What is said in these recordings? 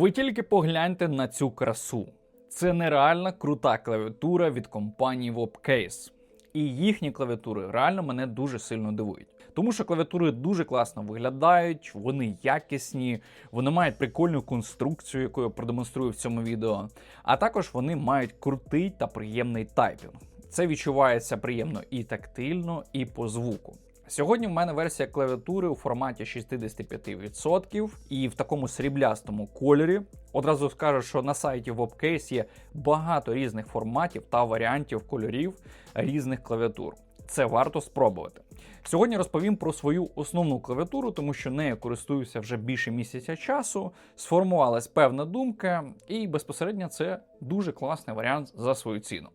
Ви тільки погляньте на цю красу. Це нереальна крута клавіатура від компанії Wobcase. І їхні клавіатури реально мене дуже сильно дивують. Тому що клавіатури дуже класно виглядають, вони якісні, вони мають прикольну конструкцію, яку я продемонструю в цьому відео. А також вони мають крутий та приємний тайпінг. Це відчувається приємно і тактильно, і по звуку. Сьогодні в мене версія клавіатури у форматі 65% і в такому сріблястому кольорі. Одразу скажу, що на сайті Wobcase є багато різних форматів та варіантів кольорів різних клавіатур. Це варто спробувати. Сьогодні розповім про свою основну клавіатуру, тому що нею користуюся вже більше місяця часу. Сформувалась певна думка, і безпосередньо це дуже класний варіант за свою ціну.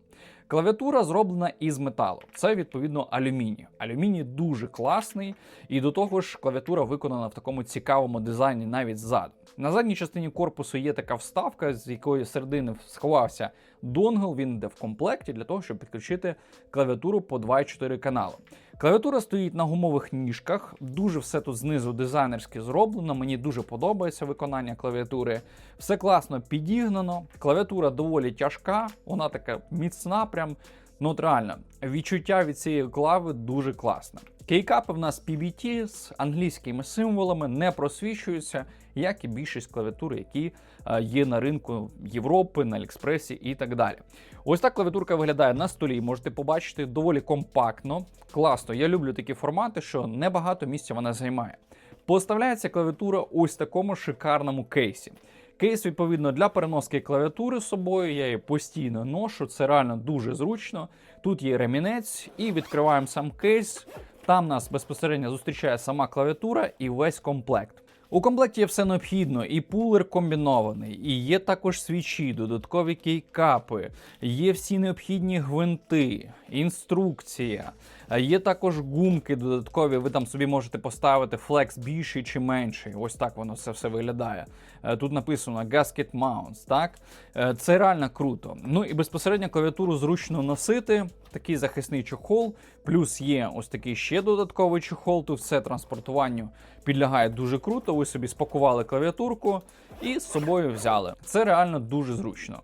Клавіатура зроблена із металу. Це відповідно алюміній. Алюміній дуже класний, і до того ж, клавіатура виконана в такому цікавому дизайні навіть ззаду. На задній частині корпусу є така вставка, з якої середини сховався донгл. Він йде в комплекті для того, щоб підключити клавіатуру по 2,4 каналу. Клавіатура стоїть на гумових ніжках. Дуже все тут знизу дизайнерськи зроблено. Мені дуже подобається виконання клавіатури. Все класно підігнано. Клавіатура доволі тяжка, вона така міцна. Прям ну от реально відчуття від цієї клави дуже класне. Кейкапи в нас PBT з англійськими символами не просвічуються, як і більшість клавіатур, які е, є на ринку Європи, на Аліекспресі і так далі. Ось так клавіатурка виглядає на столі. Можете побачити доволі компактно, класно. Я люблю такі формати, що небагато місця вона займає. Поставляється клавіатура ось в такому шикарному кейсі. Кейс, відповідно, для переноски клавіатури з собою. Я її постійно ношу, це реально дуже зручно. Тут є ремінець, і відкриваємо сам кейс. Там нас безпосередньо зустрічає сама клавіатура і весь комплект. У комплекті є все необхідно, і пулер комбінований, і є також свічі, додаткові кейкапи, є всі необхідні гвинти, інструкція. Є також гумки додаткові. Ви там собі можете поставити флекс більший чи менший. Ось так воно все все виглядає. Е, Тут написано Gasket Mounts, так? Е, Це реально круто. Ну і безпосередньо клавіатуру зручно носити. Такий захисний чохол, плюс є ось такий ще додатковий чохол. Тут все транспортуванню підлягає дуже круто. Ви собі спакували клавіатурку і з собою взяли. Це реально дуже зручно.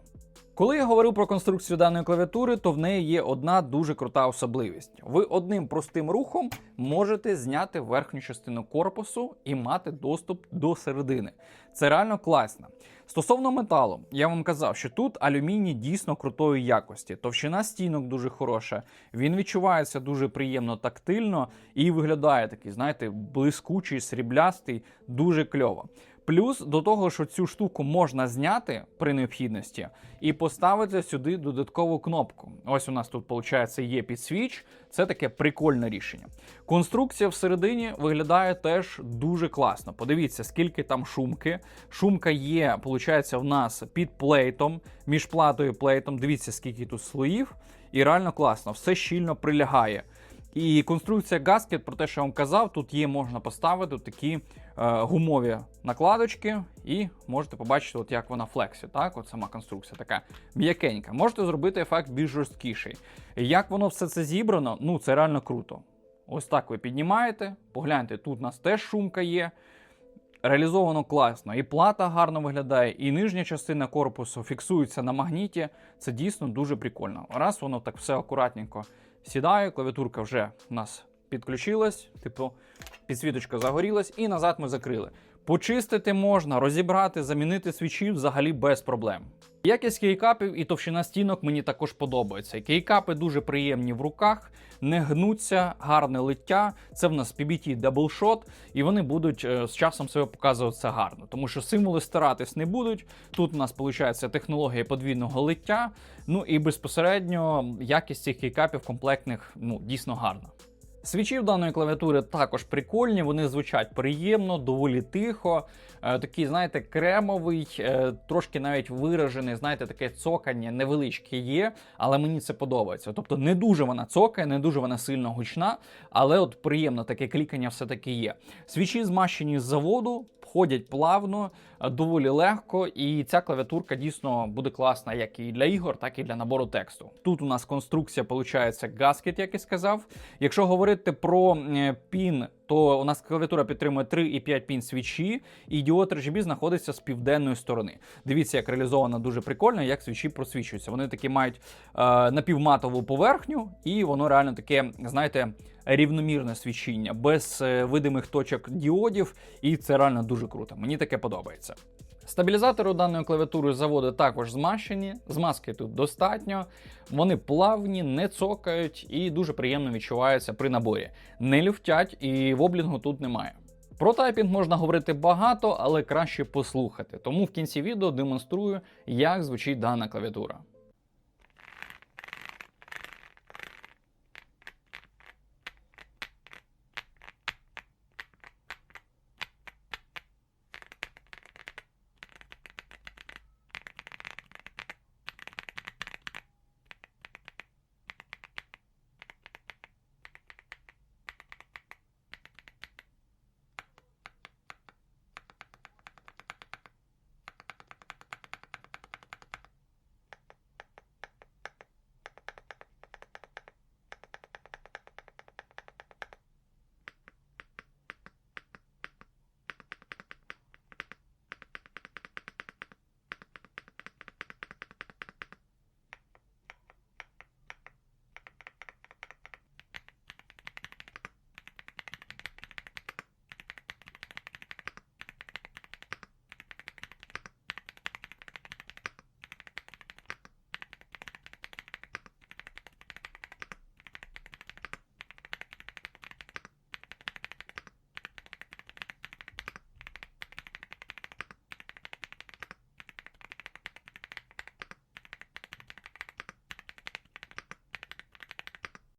Коли я говорив про конструкцію даної клавіатури, то в неї є одна дуже крута особливість. Ви одним простим рухом можете зняти верхню частину корпусу і мати доступ до середини. Це реально класно. Стосовно металу, я вам казав, що тут алюміній дійсно крутої якості. Товщина стінок дуже хороша, він відчувається дуже приємно тактильно і виглядає такий, знаєте, блискучий, сріблястий, дуже кльово. Плюс до того, що цю штуку можна зняти при необхідності і поставити сюди додаткову кнопку. Ось у нас тут, виходить, є підсвіч. Це таке прикольне рішення. Конструкція всередині виглядає теж дуже класно. Подивіться, скільки там шумки. Шумка є, виходить, в нас під плейтом, між платою і плейтом. Дивіться, скільки тут слоїв. І реально класно, все щільно прилягає. І конструкція гаскет, про те, що я вам казав, тут є, можна поставити такі е, гумові накладочки, і можете побачити, от як вона флексі. Так, от сама конструкція така м'якенька. Можете зробити ефект більш жорсткіший. Як воно все це зібрано, ну це реально круто. Ось так ви піднімаєте, погляньте, тут у нас теж шумка є. Реалізовано класно, і плата гарно виглядає, і нижня частина корпусу фіксується на магніті. Це дійсно дуже прикольно. Раз воно так все акуратненько сідає, клавіатурка вже у нас підключилась, типу підсвіточка загорілась, і назад ми закрили. Почистити можна, розібрати, замінити свічі взагалі без проблем. Якість кейкапів і товщина стінок мені також подобається. Кейкапи дуже приємні в руках, не гнуться, гарне лиття. Це в нас PBT Double Shot, і вони будуть е, з часом себе показуватися гарно, тому що символи старатись не будуть. Тут у нас виходить технологія подвійного лиття. Ну і безпосередньо якість цих кейкапів комплектних ну дійсно гарна. Свічі в даної клавіатури також прикольні, вони звучать приємно, доволі тихо. Е, такий, знаєте, кремовий, е, трошки навіть виражений, знаєте, таке цокання невеличке є, але мені це подобається. Тобто не дуже вона цокає, не дуже вона сильно гучна, але от приємно таке клікання все-таки є. Свічі змащені з заводу, ходять плавно, е, доволі легко, і ця клавіатурка дійсно буде класна як і для ігор, так і для набору тексту. Тут у нас конструкція, виходить, гаскет, як і сказав. Якщо говорити про е, пін то у нас клавіатура підтримує 3,5 пін свічі, і діод RGB знаходиться з південної сторони. Дивіться, як реалізовано дуже прикольно, як свічі просвічуються. Вони такі мають е, напівматову поверхню, і воно реально таке, знаєте, рівномірне свічіння, без е, видимих точок діодів, і це реально дуже круто. Мені таке подобається. Стабілізатори у даної клавіатури заводи також змащені, змазки тут достатньо, вони плавні, не цокають і дуже приємно відчуваються при наборі. Не люфтять і воблінгу тут немає. Про тайпінг можна говорити багато, але краще послухати. Тому в кінці відео демонструю, як звучить дана клавіатура.